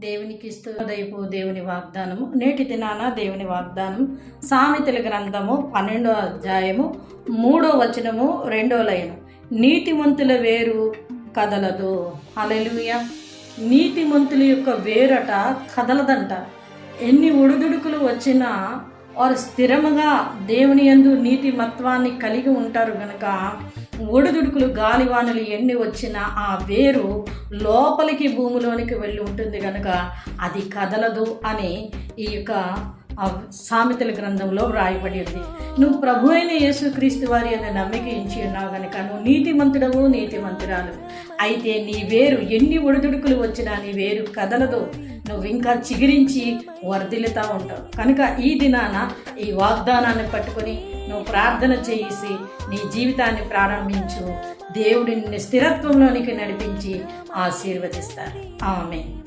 దేవునికి స్తోదయపు దేవుని వాగ్దానము. నేటి దినాన దేవుని వాగ్దానం సామెతల గ్రంథము పన్నెండో అధ్యాయము మూడో వచనము రెండో లైను. నీతిమంతుల వేరు కదలదు. అలెలుయ నీతిమంతుల యొక్క వేరట కదలదంట. ఎన్ని ఒడిదుడుకులు వచ్చినా వారు స్థిరముగా దేవుని యందు నీతిమత్వాన్ని కలిగి ఉంటారు గనక ఒడిదుడుకులు గాలివానలు ఎన్ని వచ్చినా ఆ వేరు లోపలికి భూమిలోనికి వెళ్ళి ఉంటుంది కనుక అది కదలదు అని ఈ యొక్క సామెతల గ్రంథంలో వ్రాయబడి ఉంది. నువ్వు ప్రభు అయిన యేసుక్రీస్తు వారి అని నమ్మిక ఇచ్చి ఉన్నావు కనుక నువ్వు నీతిమంతుడవు నీతిమంతురాలు. అయితే నీ వేరు ఎన్ని ఒడిదుడుకులు వచ్చినా నీ వేరు కదలదు. నువ్వు ఇంకా చిగిరించి వర్ధిల్లుతూ ఉంటావు. కనుక ఈ దినాన ఈ వాగ్దానాన్ని పట్టుకొని నువ్వు ప్రార్థన చేసి నీ జీవితాన్ని ప్రారంభించు. దేవుడిని స్థిరత్వంలోనికి నడిపించి ఆశీర్వదిస్తారు ఆమె